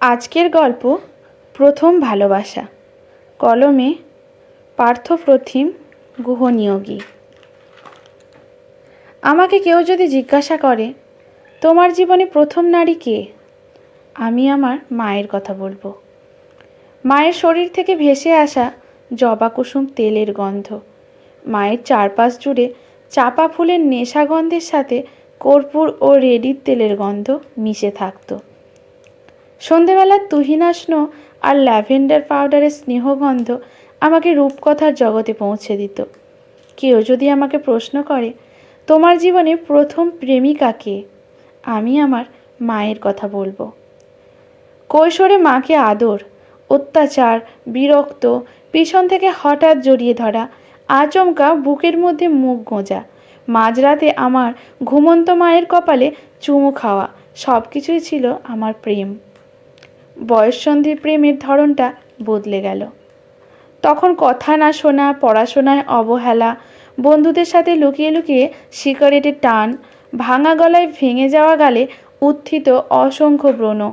আজকের গল্প প্রথম ভালোবাসা। কলমে পার্থপ্রতিম গুহনিয়োগী। আমাকে কেউ যদি জিজ্ঞাসা করে, তোমার জীবনে প্রথম নারী কে? আমি আমার মায়ের কথা বলব। মায়ের শরীর থেকে ভেসে আসা জবা কুসুম তেলের গন্ধ, মায়ের চারপাশ জুড়ে চাপা ফুলের নেশা গন্ধের সাথে কর্পূর ও রেডির তেলের গন্ধ মিশে থাকতো। সন্ধেবেলার তুহিনাস্ন আর ল্যাভেন্ডার পাউডারের স্নেহগন্ধ আমাকে রূপকথার জগতে পৌঁছে দিত। কেউ যদি আমাকে প্রশ্ন করে, তোমার জীবনে প্রথম প্রেমিকা কে? আমি আমার মায়ের কথা বলব। কৈশোরে মাকে আদর, অত্যাচার, বিরক্ত, পিছন থেকে হঠাৎ জড়িয়ে ধরা, আচমকা বুকের মধ্যে মুখ গোঁজা, মাঝরাতে আমার ঘুমন্ত মায়ের কপালে চুমু খাওয়া সব কিছুই ছিল আমার প্রেম। বয়ঃসন্ধির প্রেমের ধরনটা বদলে গেল। তখন কথা না শোনা, পড়াশোনায় অবহেলা, বন্ধুদের সাথে লুকিয়ে লুকিয়ে সিগারেটের টান, ভাঙা গলায় ভেঙে যাওয়া গালে উত্থিত অসংখ্য ব্রণ।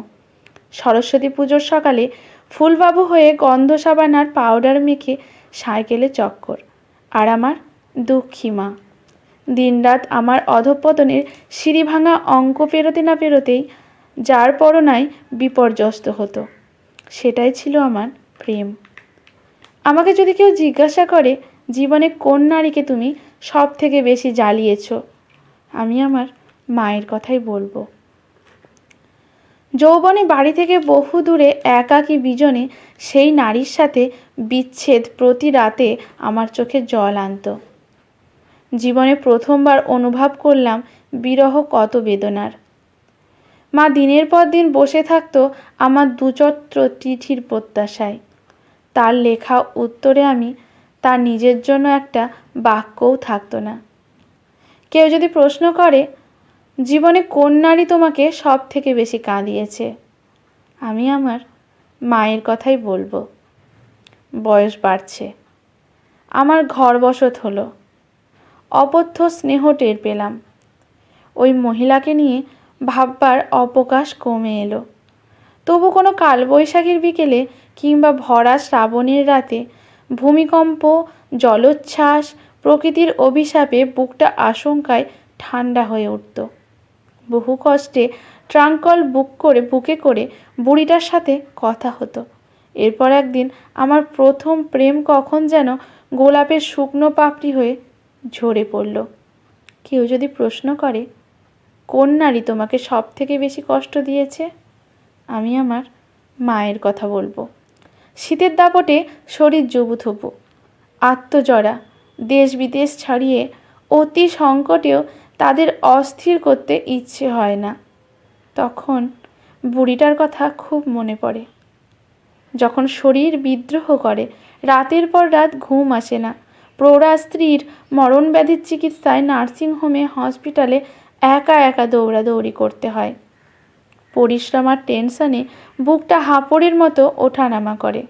সরস্বতী পুজোর সকালে ফুলবাবু হয়ে গন্ধ সাবানার পাউডার মেখে সাইকেলে চক্কর। আর আমার দুঃখী মা। দিনরাত আমার অধঃপতনের সিঁড়ি ভাঙা অঙ্ক পেরোতে না পেরোতেই যার পরনায় বিপর্যস্ত হতো। সেটাই ছিল আমার প্রেম। আমাকে যদি কেউ জিজ্ঞাসা করে, জীবনে কোন নারীকে তুমি সব থেকে বেশি জ্বালিয়েছ? আমি আমার মায়ের কথাই বলব। যৌবনে বাড়ি থেকে বহু দূরে একাকী বিজনে সেই নারীর সাথে বিচ্ছেদ প্রতি রাতে আমার চোখে জল আনত। জীবনে প্রথমবার অনুভব করলাম বিরহ কত বেদনার। মা দিনের পর দিন বসে থাকতো আমার দুচত্র চিঠির প্রত্যাশায়। তার লেখা উত্তরে আমি, তার নিজের জন্য একটা বাক্যও থাকতো না। কেউ যদি প্রশ্ন করে, জীবনে কোন নারী তোমাকে সব থেকে বেশি কাঁদিয়েছে? আমি আমার মায়ের কথাই বলব। বয়স বাড়ছে। আমার ঘর বসত হলো। অপথ্য স্নেহ টের পেলাম। ওই মহিলাকে নিয়ে ভাববার অবকাশ কমে এলো। তবু কোনো কালবৈশাখীর বিকেলে কিংবা ভরা শ্রাবণের রাতে ভূমিকম্প, জলোচ্ছ্বাস, প্রকৃতির অভিশাপে বুকটা আশঙ্কায় ঠান্ডা হয়ে উঠত। বহু কষ্টে ট্রাঙ্কল বুক করে, বুকে করে বুড়িটার সাথে কথা হতো। এরপর একদিন আমার প্রথম প্রেম কখন যেন গোলাপের শুকনো পাপড়ি হয়ে ঝরে পড়ল। কেউ যদি প্রশ্ন করে কোন নারী তোমাকে সব থেকে বেশি কষ্ট দিয়েছে? আমি আমার মায়ের কথা বলব। শীতের দাপটে শরীর জবুথবু আত্মজরা দেশ বিদেশ ছাড়িয়ে অতি সংকটেও তাদের অস্থির করতে ইচ্ছে হয় না। তখন বুড়িটার কথা খুব মনে পড়ে। যখন শরীর বিদ্রোহ করে, রাতের পর রাত ঘুম আসে না। প্রৌঢ়া স্ত্রীর মরণ ব্যাধির চিকিৎসায় নার্সিংহোমে, হসপিটালে একা একা দৌড়াদৌড়ি করতে হয়। পরিশ্রম আর টেনশনে বুকটা হাঁপড়ের মতো ওঠানামা করে।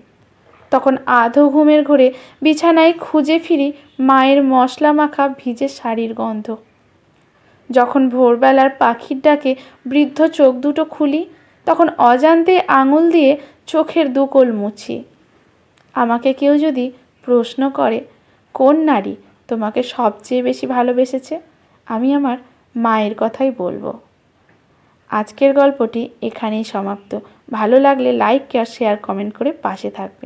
তখন আধো ঘুমের ঘরে বিছানায় খুঁজে ফিরি মায়ের মশলা মাখা ভিজে শাড়ির গন্ধ। যখন ভোরবেলার পাখির ডাকে বৃদ্ধ চোখ দুটো খুলি, তখন অজান্তে আঙুল দিয়ে চোখের দুকোল মুছি। আমাকে কেউ যদি প্রশ্ন করে, কোন নারী তোমাকে সবচেয়ে বেশি ভালোবেসেছে? আমি আমার মায়ের কথাই বলব। আজকের গল্পটি এখানেই সমাপ্ত। ভালো লাগলে লাইক শেয়ার কমেন্ট করে পাশে থাকবেন।